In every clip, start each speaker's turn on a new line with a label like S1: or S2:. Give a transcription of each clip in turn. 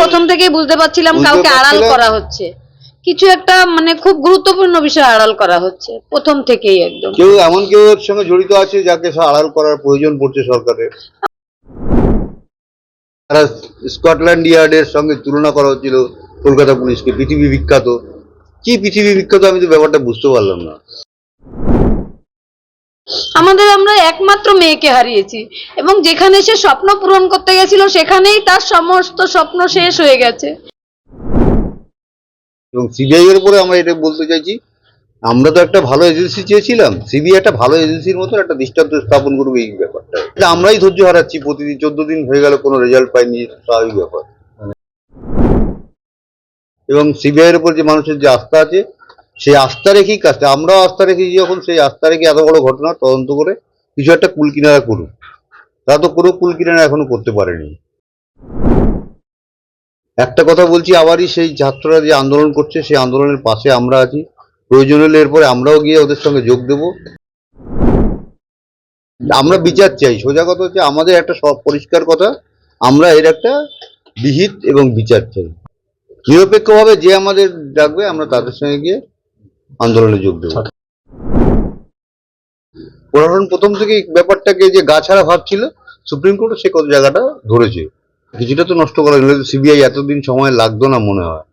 S1: প্রথম থেকেই বুঝতে পারছিলাম কাউকে আড়াল করা হচ্ছে। কিছু একটা মানে খুব গুরুত্বপূর্ণ বিষয় আড়াল করা হচ্ছে প্রথম থেকেই একদম।
S2: কেউ এমন কেউ এর সঙ্গে জড়িত আছে যাকে আড়াল করার প্রয়োজন পড়ছে সরকারের? তারা স্কটল্যান্ড ইয়ার্ডের সঙ্গে তুলনা করা হচ্ছিল কলকাতা পুলিশকে পৃথিবী বিখ্যাত। কি পৃথিবী বিখ্যাত আমি তো ব্যাপারটা বুঝতে পারলাম না।
S1: আমাদের আমরা একমাত্র মেয়েকে হারিয়েছি। এবং যেখানে সে স্বপ্ন পূরণ করতে গেছিল, সেখানেই তার সমস্ত স্বপ্ন শেষ হয়ে গেছে।
S2: এবং সিবিআই এর উপরে আমরা এটা বলতে চাইছি, আমরা তো একটা ভালো এজেন্সি চেয়েছিলাম সিবিআই একটা ভালো এজেন্সির মতো একটা দৃষ্টান্ত স্থাপন করবে এই ব্যাপারটা। এটা আমরাই ধৈর্য হারাচ্ছি, প্রতিদিন চোদ্দ দিন হয়ে গেল, কোনো রেজাল্ট পাইনি স্বাভাবিক ব্যাপার। এবং সিবিআই এর উপর যে মানুষের যে আস্থা আছে সেই আস্থা রেখেই কাজটা আমরাও আস্থা রেখেছি যখন, সেই আস্থা রেখে এত বড় ঘটনা, তদন্ত করে কিছু একটা কুল কিনারা করুক তারা তো কোনো কুল কিনারা এখনও করতে পারেনি। একটা কথা বলছি, আবারই সেই ছাত্ররা যে আন্দোলন করছে, সেই আন্দোলনের পাশে আমরা আছি। প্রয়োজন হলে এরপরে আমরাও গিয়ে ওদের সঙ্গে যোগ দেব। আমরা বিচার চাই। সোজা কথা হচ্ছে, আমাদের একটা সব পরিষ্কার কথা, আমরা এর একটা বিহিত এবং বিচার চাই। নিরপেক্ষভাবে যে আমাদের ডাকবে, আমরা তাদের সঙ্গে গিয়ে আন্দোলনে যোগ দেবো। প্রশাসন প্রথম থেকেই ব্যাপারটাকে যে গা ছাড়া ভাবছিল সুপ্রিম কোর্টও সে কত জায়গাটা ধরেছে। কিছুটা তো নষ্ট করা গেলে সিবিআই এতদিন সময় লাগতো না মনে হয়।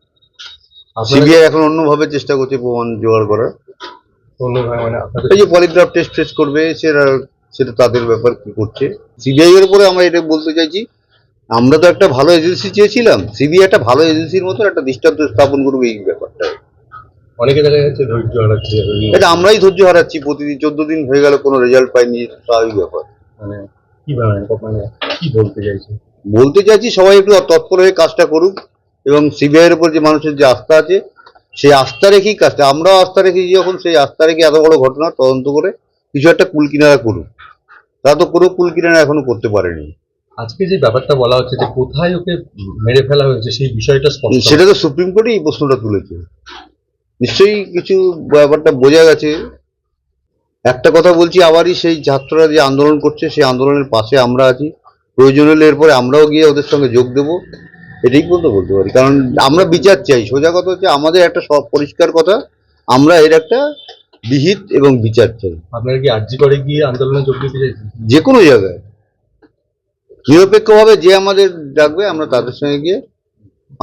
S2: সিবিআই এখন অন্যভাবে চেষ্টা করছে প্রমাণ জোগাড় করার। এই যে পলিগ্রাফ টেস্ট ফেস করবে সেটা সেটা তাদের ব্যাপার কি করছে। সিবিআই এর উপরে আমরা এটা বলতে চাইছি আমরা তো একটা ভালো এজেন্সি চেয়েছিলাম। সিবিআই একটা ভালো এজেন্সির মতো একটা দৃষ্টান্ত স্থাপন করবে এই ব্যাপারটা।
S3: অনেকে দেখা যাচ্ছে ধৈর্য হারাচ্ছে
S2: এটা আমরাই ধৈর্য হারাচ্ছি প্রতিদিন চোদ্দ দিন হয়ে গেল কোনো রেজাল্ট পাইনি স্বাভাবিক ব্যাপার।
S3: মানে কি মানে কি বলতে চাইছে
S2: বলতে চাইছি সবাই একটু তৎপর হয়ে কাজটা করুক এবং সিবিআই এর উপর যে মানুষের যে আস্থা আছে সেই আস্থা রেখেই কাজটা। আমরাও আস্থা রেখেছি যখন সেই আস্থা রেখে এত বড় ঘটনা তদন্ত করে কিছু একটা কুল কিনারা করুক। তারা তো কোনো কুল কিনারা এখনও করতে পারেনি।
S3: আজকে যে ব্যাপারটা বলা হচ্ছে যে কোথায় ওকে মেরে ফেলা হয়েছে সেই বিষয়টা
S2: সেটা তো সুপ্রিম কোর্টই এই প্রশ্নটা তুলেছে। নিশ্চয়ই কিছু ব্যাপারটা বোঝা গেছে। একটা কথা বলছি আবারই সেই ছাত্ররা যে আন্দোলন করছে সেই আন্দোলনের পাশে আমরা আছি। প্রয়োজন হলে এরপরে আমরাও গিয়ে ওদের সঙ্গে যোগ দেব। এটাই বলতে বলতে পারি। কারণ আমরা বিচার চাই। সোজা কথা হচ্ছে আমাদের একটা সব পরিষ্কার কথা আমরা এর একটা বিহিত এবং বিচার চাই।
S3: আপনারা কি আর্জি করে গিয়ে আন্দোলনে যোগ দিতে চাইছেন?
S2: যে কোনো জায়গায়। নিরপেক্ষভাবে যে আমাদের ডাকবে আমরা তাদের সঙ্গে গিয়ে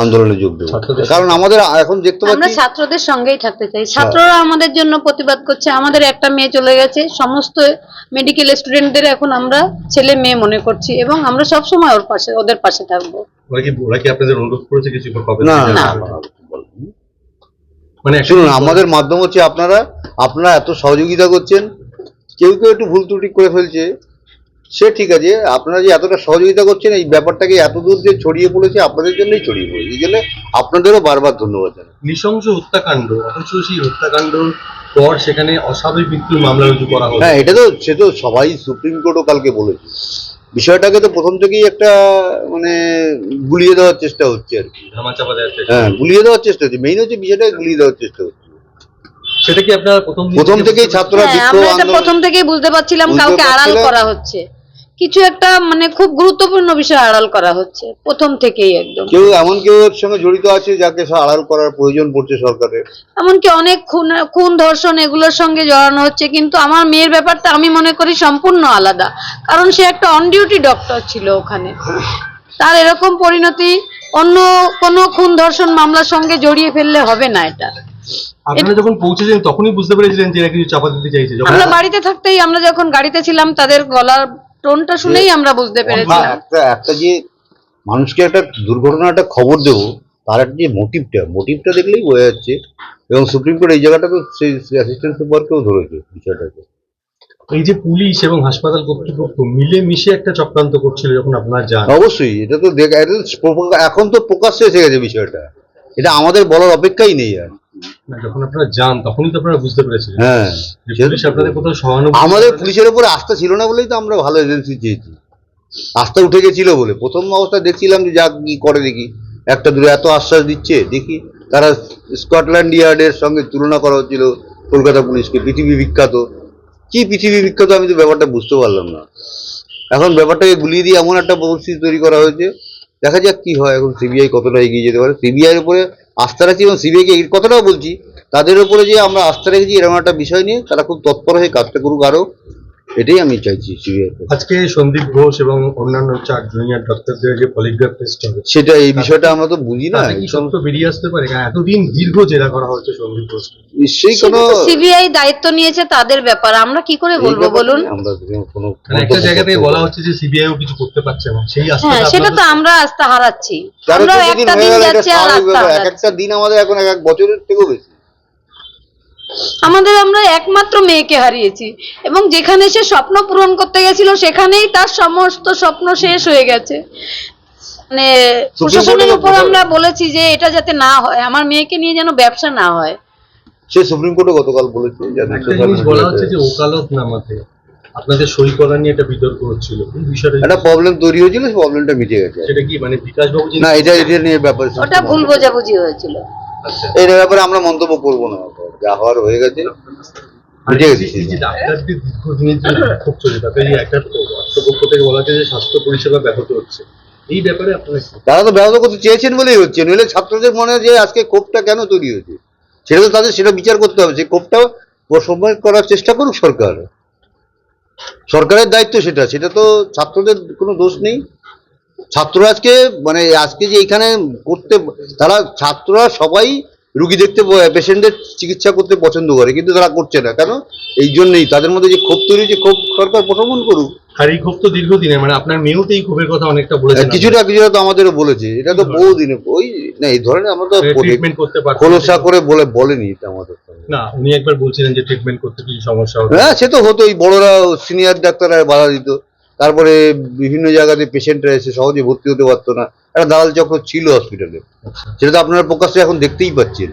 S2: আন্দোলনে যোগ দেবো। কারণ আমাদের এখন দেখতে পাচ্ছি আমরা
S1: ছাত্রদের সঙ্গেই থাকতে চাই। ছাত্ররা আমাদের জন্য প্রতিবাদ করছে। আমাদের একটা মেয়ে চলে গেছে। সমস্ত মেডিকেল স্টুডেন্টদের এখন আমরা ছেলে মেয়ে মনে করছি এবং আমরা সব সময় ওর পাশে ওদের পাশে থাকব।
S3: ওরা কি ওরা কি আপনাদের অনুরোধ করেছে কিছু
S2: না না
S3: মানে
S2: শুনুন আমাদের মাধ্যম হচ্ছে আপনারা আপনারা এত সহযোগিতা করছেন। কেউ কেউ একটু ভুল ত্রুটি করে ফেলছে। সে ঠিক আছে আপনারা যে এতটা সহযোগিতা করছেন এই ব্যাপারটাকে এত দূর যে ছড়িয়ে পড়েছে আপনাদের জন্যই ছড়িয়ে পড়েছে এই জন্য আপনাদেরও বারবার ধন্যবাদ জানাই।
S3: নৃশংস হত্যাকাণ্ড অথচ সেই হত্যাকাণ্ড পর সেখানে অস্বাভাবিক মৃত্যুর মামলা রুজু করা হলো
S2: হ্যাঁ এটা তো সে তো সবাই সুপ্রিম কোর্টও কালকে বলেছে। বিষয়টাকে তো প্রথম থেকেই একটা মানে গুলিয়ে দেওয়ার চেষ্টা হচ্ছে আর কি।
S3: ধামাচাপা দেওয়ার চেষ্টা।
S2: হ্যাঁ গুলিয়ে দেওয়ার চেষ্টা হচ্ছে। মেইন হচ্ছে বিষয়টা গুলিয়ে দেওয়ার চেষ্টা হচ্ছে।
S3: সেটা কি আপনারা প্রথম
S2: প্রথম থেকেই ছাত্ররা
S1: হ্যাঁ
S2: বিক্ষোভ
S1: প্রথম থেকেই বুঝতে পারছিলাম কাউকে আড়াল করা হচ্ছে। কিছু একটা মানে খুব গুরুত্বপূর্ণ বিষয় আড়াল করা হচ্ছে প্রথম থেকেই একদম।
S2: কেউ এমন কেউ এর সঙ্গে জড়িত আছে যাকে আড়াল করার প্রয়োজন পড়ছে সরকারের?
S1: এমনকি অনেক খুন খুন ধর্ষণ এগুলোর সঙ্গে জড়ানো হচ্ছে কিন্তু আমার মেয়ের ব্যাপারটা আমি মনে করি সম্পূর্ণ আলাদা। কারণ সে একটা অন ডিউটি ডক্টর ছিল ওখানে। তার এরকম পরিণতি অন্য কোনো খুন ধর্ষণ মামলার সঙ্গে জড়িয়ে ফেললে হবে না এটা।
S3: আপনারা যখন পৌঁছেছেন তখনই বুঝতে পেরেছিলেন যে এরা কিছু চাপা দিতে চাইছে।
S1: আমরা বাড়িতে থাকতেই আমরা যখন গাড়িতে ছিলাম তাদের গলার টোনটা শুনেই আমরা বুঝতে পেরেছিলাম।
S2: একটা একটা যে মানুষকে একটা দুর্ঘটনার একটা খবর দেবো তার একটা যে মোটিভটা মোটিভটা দেখলেই বোঝা যাচ্ছে। এবং সুপ্রিম কোর্ট এই জায়গাটা তো সেই অ্যাসিস্ট্যান্ট সুপারকেও ধরেছে বিষয়টাকে।
S3: এই যে পুলিশ এবং হাসপাতাল কর্তৃপক্ষ মিলে মিশে একটা চক্রান্ত করছিল যখন আপনার যান
S2: অবশ্যই এটা তো দেখ এখন তো প্রকাশ্যে এসে গেছে বিষয়টা। এটা আমাদের বলার অপেক্ষাই নেই আর।
S3: যখন আপনারা যান তখনই তো আপনারা বুঝতে পেরেছিলেন।
S2: হ্যাঁ
S3: পুলিশ আপনাদের কোথাও সহানুভূতি
S2: আমাদের পুলিশের উপরে আস্থা ছিল না বলেই তো আমরা ভালো এজেন্সি চেয়েছি। আস্থা উঠে গেছিল বলে। প্রথম অবস্থা দেখছিলাম যে যা কি করে দেখি। একটা দূরে এত আশ্বাস দিচ্ছে দেখি তারা স্কটল্যান্ড ইয়ার্ডের সঙ্গে তুলনা করা হচ্ছিল কলকাতা পুলিশকে পৃথিবী বিখ্যাত। কি পৃথিবী বিখ্যাত আমি তো ব্যাপারটা বুঝতে পারলাম না। এখন ব্যাপারটাকে গুলিয়ে দিয়ে এমন একটা পরিস্থিতি তৈরি করা হয়েছে। দেখা যাক কি হয় এখন সিবিআই কতটা এগিয়ে যেতে পারে। সিবিআই এর উপরে আস্থা রাখছি এবং সিবিআইকে এর কথাটাও বলছি, তাদের ওপরে যে আমরা আস্থা রেখেছি, এরকম একটা বিষয় নিয়ে তারা খুব তৎপর হয়ে কাজটা করুক আরও এটাই আমি চাইছি সিবিআই
S3: আজকে সন্দীপ ঘোষ এবং অন্যান্য চার জুনিয়র ডক্টরদের যে পলিগ্রাফ টেস্ট হবে
S2: সেটা এই বিষয়টা আমরা তো বুঝি না
S3: সত্য বেরিয়ে আসতে পারে? কারণ এতদিন দীর্ঘ জেরা করা হচ্ছে সন্দীপ
S2: নিশ্চয়ই কোনো
S1: সিবিআই দায়িত্ব নিয়েছে তাদের ব্যাপার আমরা কি করে বলব বলুন?
S2: আমরা কোনো
S3: মানে একটা জায়গা থেকে বলা হচ্ছে যে সিবিআইও কিছু করতে পারছে না সেই আস্থা
S1: হ্যাঁ সেটা তো আমরা আস্থা হারাচ্ছি। আমরা একটা দিন যাচ্ছে আর আস্থা
S2: এক একটা দিন আমাদের এখন এক এক বছরের থেকেও বেশি।
S1: আমাদের আমরা একমাত্র মেয়েকে হারিয়েছি। এবং যেখানে সে স্বপ্ন পূরণ করতে গেছিল সেখানেই তার সমস্ত স্বপ্ন শেষ হয়ে গেছে। মানে প্রশাসনের উপর আমরা বলেছি যে এটা যাতে না হয় আমার মেয়েকে নিয়ে যেন ব্যবসা না হয়।
S2: সে সুপ্রিম কোর্টে গতকাল বলেছে
S3: একটা বলা হচ্ছে যে ওকালত নামাতে। আপনাদের সই করা নিয়ে একটা বিতর্ক হচ্ছিল। বিষয়টা
S2: একটা প্রবলেম তৈরি হয়েছিল সেই প্রবলেমটা মিটে গেছে।
S3: সেটা কি মানে বিকাশ বাবু
S2: না এটা এটা নিয়ে ব্যাপার
S1: ওটা ভুল বোঝাবুঝি হয়েছিল।
S3: আচ্ছা।
S2: এই ব্যাপারে আমরা মন্তব্য করব না। যা হওয়ার হয়ে গেছে। বুঝে
S3: যে- যে যে যে আপনার কি?
S2: তারা তো করতে চেয়েছেন বলেই হচ্ছে। নইলে ছাত্রদের মনে হয় যে আজকে ক্ষোভটা কেন তৈরি হয়েছে? সেটা তো তাদের সেটা বিচার করতে হবে। সেই ক্ষোভটা সময় করার চেষ্টা করুক সরকার। সরকারের দায়িত্ব সেটা। সেটা তো ছাত্রদের কোনো দোষ নেই। ছাত্ররা আজকে মানে আজকে যে এখানে করতে তারা ছাত্ররা সবাই রুগী দেখতে পেশেন্টের চিকিৎসা করতে পছন্দ করে কিন্তু তারা করছে না। কেন? এই জন্যই তাদের মধ্যে যে ক্ষোভ তৈরি হয়েছে ক্ষোভ সরকার প্রশমন করুক।
S3: আর এই ক্ষোভ তো দীর্ঘদিনের মানে আপনার মেয়েও তো এই ক্ষোভের কথা অনেকটা বলেছেন
S2: কিছুটা কিছুটা তো আমাদেরও বলেছে। এটা তো বহু দিনে ওই না এই ধরনের আমরা তো
S3: ট্রিটমেন্ট করতে পারছেন
S2: খোলসা করে বলে বলেনি এটা আমাদের।
S3: না উনি একবার বলছিলেন যে ট্রিটমেন্ট করতে কিছু সমস্যা হবে।
S2: হ্যাঁ সে তো হতোই বড়রা সিনিয়র ডাক্তাররা বাধা দিত। তারপরে বিভিন্ন জায়গাতে পেশেন্টরা এসে সহজে ভর্তি হতে পারতো না। একটা দালাল চক্র ছিল হসপিটালে সেটা তো আপনারা প্রকাশ্যে এখন দেখতেই পাচ্ছেন।